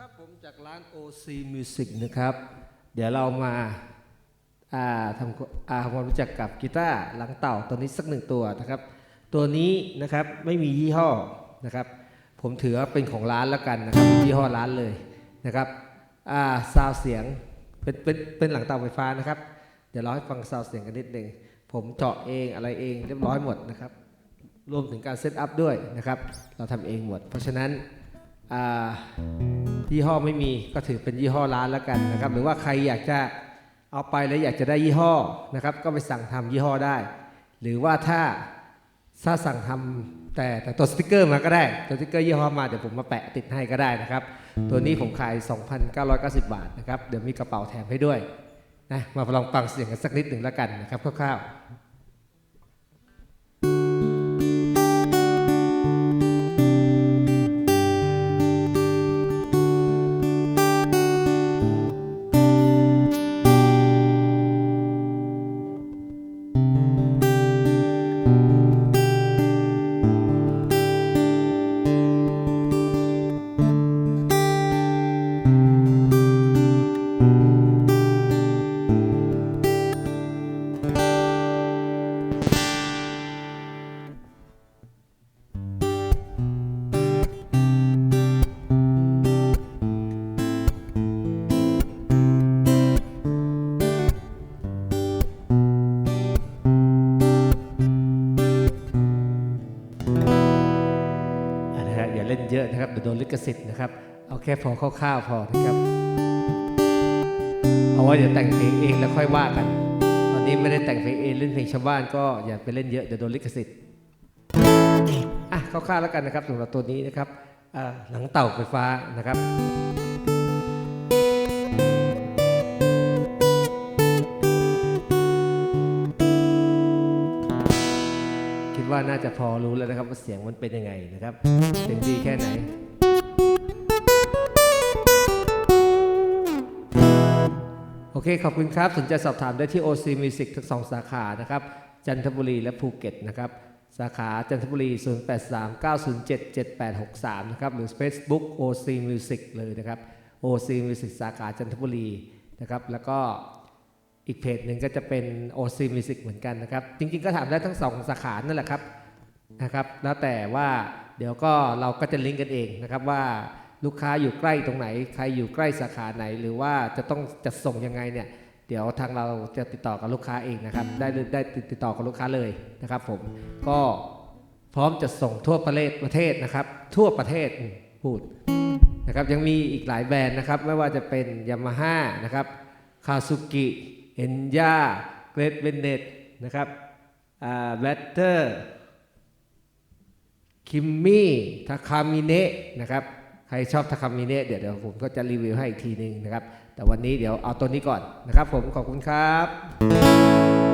ครับผมจากร้าน OC Music นะครับ เดี๋ยวเรามาอ่าทำอาทำความรู้จักกับกีตาร์หลังเต่าตัวนี้สักหนึ่งตัวนะครับ ตัวนี้นะครับไม่มียี่ห้อนะครับ ผมถือว่าเป็นของร้านแล้วกันนะครับยี่ห้อร้านเลยนะครับอ่าซาวเสียงเป็นเป็นเป็นหลังเต่าไฟฟ้านะครับ เดี๋ยวเราให้ฟังซาวเสียงกันนิดหนึ่งผมเจาะเองอะไรเองเรียบร้อยหมดนะครับ รวมถึงการเซตอัพด้วยนะครับ เราทำเองหมด เพราะฉะนั้น ยี่ห้อไม่มีก็ถือเป็นยี่ห้อร้านแล้วกันนะครับ หรือว่าใครอยากจะเอาไปแล้วอยากจะได้ยี่ห้อนะครับ ก็ไปสั่งทำยี่ห้อได้ หรือว่าถ้าถ้าสั่งทำแต่แต่ตัวสติกเกอร์มาก็ได้ตัวสติกเกอร์ยี่ห้อมาเดี๋ยวผมมาแปะติดให้ก็ได้นะครับ ตัวนี้ผมขาย 2,990 บาทนะครับ เดี๋ยวมีกระเป๋าแถมให้ด้วยนะมาลองฟังเสียงกันสักนิดหนึ่งแล้วกันนะครับคร่าวๆ นะฮะอย่าเล่นเยอะนะครับเดี๋ยวโดนลิขสิทธิ์นะครับ เอาแค่พอคร่าวๆพอนะครับเอาไว้เดี๋ยวแต่งเพลงเองแล้วค่อยว่ากันตอนนี้ไม่ได้แต่งเพลงเองเล่นเพลงชาวบ้านก็อย่าไปเล่นเยอะเดี๋ยวโดนลิขสิทธิ์อะคร่าวๆแล้วกันนะครับสำหรับตัวนี้นะครับหลังเต่าไฟฟ้านะครับ น่าจะพอรู้แล้วนะครับว่าเสียงมันเป็นยังไงนะครับเสียงดีแค่ไหนโอเค ขอบคุณครับ สนใจสอบถามได้ที่ OC Music ทั้งสองสาขานะครับ จันทบุรีและภูเก็ตนะครับ สาขาจันทบุรี 0839077863 นะครับ หรือ Facebook OC Music เลยนะครับ OC Music สาขาจันทบุรีนะครับ แล้วก็อีกเพจหนึ่งก็จะเป็น OC Music เหมือนกันนะครับ จริงๆก็ถามได้ทั้งสองสาขานั่นแหละครับ นะครับ แล้วแต่ว่าเดี๋ยวก็เราก็จะลิงก์กันเองนะครับว่าลูกค้าอยู่ใกล้ตรงไหน ใครอยู่ใกล้สาขาไหน หรือว่าจะต้องจะส่งยังไงเนี่ยเดี๋ยวทางเราจะติดต่อกับลูกค้าเองนะครับ ได้ได้ติดต่อกับลูกค้าเลยนะครับ ผมก็พร้อมจะส่งทั่วประเทศประเทศนะครับ ทั่วประเทศอืมพูดนะครับยังมีอีกหลายแบรนด์นะครับ ไม่ว่าจะเป็นยามาฮ่านะครับคาซุกิเอ็นยาเกรดเบนเนตนะครับแบตเตอร์ คิมมี่ทาคามิเนะนะครับ ใครชอบทาคามิเนะเดี๋ยวเดี๋ยวผมก็จะรีวิวให้อีกทีหนึงนะครับ แต่วันนี้เดี๋ยวเอาตัวนี้ก่อนนะครับ ผมขอบคุณครับ